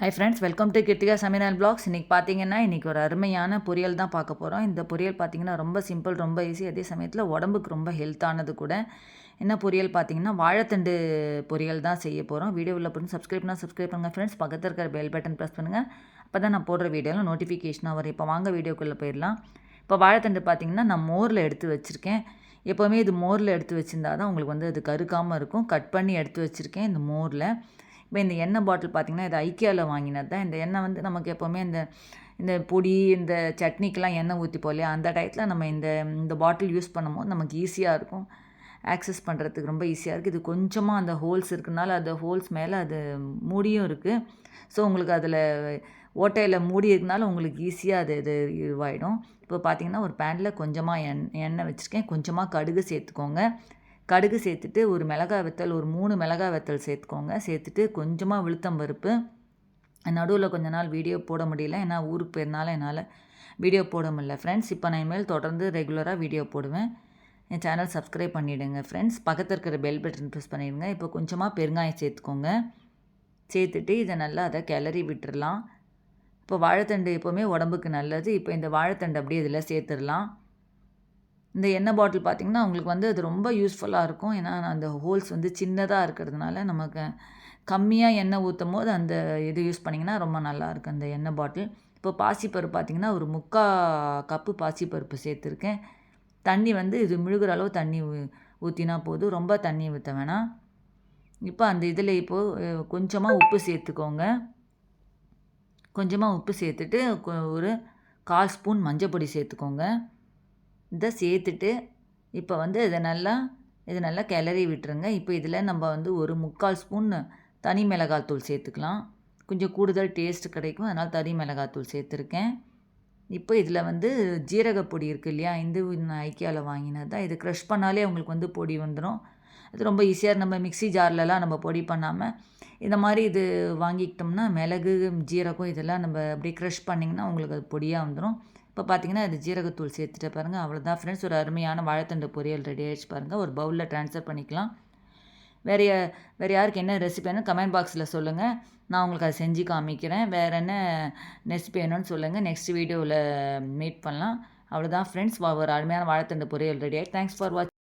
Hi friends welcome to Krithika சமையல் blogs இன்றைக்கி பார்த்தீங்கன்னா இன்றைக்கி ஒரு அருமையான பொரியல் தான் பார்க்க போகிறோம் இந்த பொரியல் பார்த்தீங்கன்னா ரொம்ப சிம்பிள் ரொம்ப ஈஸி அதே சமயத்தில் உடம்புக்கு ரொம்ப ஹெல்த்தானது கூட. என்ன பொரியல் பார்த்தீங்கன்னா வாழைத்தண்டு பொரியல் தான் செய்ய போகிறோம் வீடியோ உள்ள பண்ணி சப்ஸ்கிரைப் பண்ணால் சப்ஸ்கிரைப் பண்ணுங்கள் ஃப்ரெண்ட்ஸ் பக்கத்தில் இருக்கிற பெல் பட்டன் ப்ரெஸ் பண்ணுங்கள் அப்போ தான் நான் போடுற வீடியோவில் நோட்டிஃபிகேஷனாக வரும். இப்போ வாங்க வீடியோக்குள்ளே போயிடலாம். இப்போ வாழைத்தண்டு பார்த்தீங்கன்னா நான் மோரில் எடுத்து வச்சுருக்கேன். எப்போவுமே இது மோரில் எடுத்து வச்சுருந்தா தான் உங்களுக்கு வந்து அது கருக்காமல் இருக்கும். கட் பண்ணி எடுத்து வச்சுருக்கேன் இந்த மோரில். இப்போ இந்த எண்ணெய் பாட்டில் பார்த்திங்கன்னா இது ஐக்கியாவில் வாங்கினது தான். இந்த எண்ணெய் வந்து நமக்கு எப்போவுமே இந்த இந்த பொடி இந்த சட்னிக்கெலாம் எண்ணெய் ஊற்றிப்போம் இல்லையா? அந்த டயத்தில் நம்ம இந்த இந்த பாட்டில் யூஸ் பண்ணும்போது நமக்கு ஈஸியாக இருக்கும். ஆக்சஸ் பண்ணுறதுக்கு ரொம்ப ஈஸியாக இருக்குது இது கொஞ்சமாக அந்த ஹோல்ஸ் இருக்குனால அந்த ஹோல்ஸ் மேலே அது மூடியும் இருக்குது ஸோ உங்களுக்கு அதில் ஓட்டையில் மூடி இருக்கனால உங்களுக்கு ஈஸியாக அது இது இதுவாகிடும் இப்போ பார்த்தீங்கன்னா ஒரு பேனில் கொஞ்சமாக எண் எண்ணெய் வச்சுருக்கேன். கொஞ்சமாக கடுகு சேர்த்துக்கோங்க. கடுகு சேர்த்துட்டு ஒரு மிளகாய் வெத்தல் ஒரு மூணு மிளகாய் வெத்தல் சேர்த்துக்கோங்க. சேர்த்துட்டு கொஞ்சமாக விழுத்தம் பருப்பு. நடுவில் கொஞ்ச நாள் வீடியோ போட முடியல. ஏன்னா ஊருக்கு போயிருந்தாலும் என்னால் வீடியோ போட முடியல. ஃப்ரெண்ட்ஸ் இப்போ நான் இனிமேல் தொடர்ந்து ரெகுலராக வீடியோ போடுவேன். என் சேனல் சப்ஸ்கிரைப் பண்ணிவிடுங்க ஃப்ரெண்ட்ஸ் பக்கத்தில் இருக்கிற பெல் பட்டன் ப்ரெஸ் பண்ணிவிடுங்க இப்போ கொஞ்சமாக பெருங்காயம் சேர்த்துக்கோங்க. சேர்த்துட்டு இதை நல்லா அதை கிளறி விட்டுடலாம் இப்போ வாழைத்தண்டு எப்போவுமே உடம்புக்கு நல்லது. இப்போ இந்த வாழைத்தண்டு அப்படியே இதில் சேர்த்துடலாம். இந்த எண்ணெய் பாட்டில் பார்த்திங்கன்னா உங்களுக்கு வந்து அது ரொம்ப யூஸ்ஃபுல்லாக இருக்கும். ஏன்னா அந்த ஹோல்ஸ் வந்து சின்னதாக இருக்கிறதுனால நமக்கு கம்மியாக எண்ணெய் ஊற்றும் போது அந்த இது யூஸ் பண்ணிங்கன்னா ரொம்ப நல்லாயிருக்கும் அந்த எண்ணெய் பாட்டில். இப்போ பாசிப்பருப்பு பார்த்திங்கன்னா ஒரு முக்கா கப்பு பாசிப்பருப்பு சேர்த்துருக்கேன். தண்ணி வந்து இது முழுகிற அளவு தண்ணி ஊற்றினா போதும். ரொம்ப தண்ணி ஊற்ற வேணாம். இப்போ அந்த இதில் இப்போது கொஞ்சமாக உப்பு சேர்த்துக்கோங்க. கொஞ்சமாக உப்பு சேர்த்துட்டு ஒரு கால் ஸ்பூன் மஞ்சள் பொடி சேர்த்துக்கோங்க. இதை சேர்த்துட்டு இப்போ வந்து இதை நல்லா இதை நல்லா கிளறி விட்டுருங்க. இப்போ இதில் நம்ம வந்து ஒரு முக்கால் ஸ்பூன் தனி மிளகாய் தூள் சேர்த்துக்கலாம். கொஞ்சம் கூடுதல் டேஸ்ட் கிடைக்கும். அதனால் தனி மிளகாய் தூள் சேர்த்துருக்கேன். இப்போ இதில் வந்து ஜீரகப்பொடி இருக்குது இல்லையா? இந்த ஐக்கியாவில் வாங்கினது தான். இது க்ரஷ் பண்ணாலே உங்களுக்கு வந்து பொடி வந்துடும். அது ரொம்ப ஈஸியாக நம்ம மிக்சி ஜார்லலாம் நம்ம பொடி பண்ணாமல் இந்த மாதிரி இது வாங்கிக்கிட்டோம்னா மிளகு ஜீரகம் இதெல்லாம் நம்ம அப்படியே க்ரஷ் பண்ணிங்கன்னா உங்களுக்கு அது பொடியாக வந்துடும் இப்போ பார்த்தீங்கன்னா இது ஜீரகத்தூள் சேர்த்துட்டு பாருங்கள் அவ்வளோதான் ஃப்ரெண்ட்ஸ் ஒரு அருமையான வாழைத்தண்டு பொரியல் ரெடி ஆகிடுச்சு பாருங்கள் ஒரு பவுலில் ட்ரான்ஸ்ஃபர் பண்ணிக்கலாம். வேறு வேறு யாருக்கு என்ன ரெசிபி வேணும் கமெண்ட் பாக்ஸில் சொல்லுங்கள் நான் உங்களுக்கு அதை செஞ்சு காமிக்கிறேன். வேறு என்ன ரெசிபி வேணும்னு சொல்லுங்கள் நெக்ஸ்ட் வீடியோவில் மீட் பண்ணலாம். அவ்வளோதான் ஃப்ரெண்ட்ஸ் ஒரு அருமையான வாழைத்தண்டு பொரியல் ரெடி ஆகி தேங்க்ஸ் ஃபார் வாட்ச்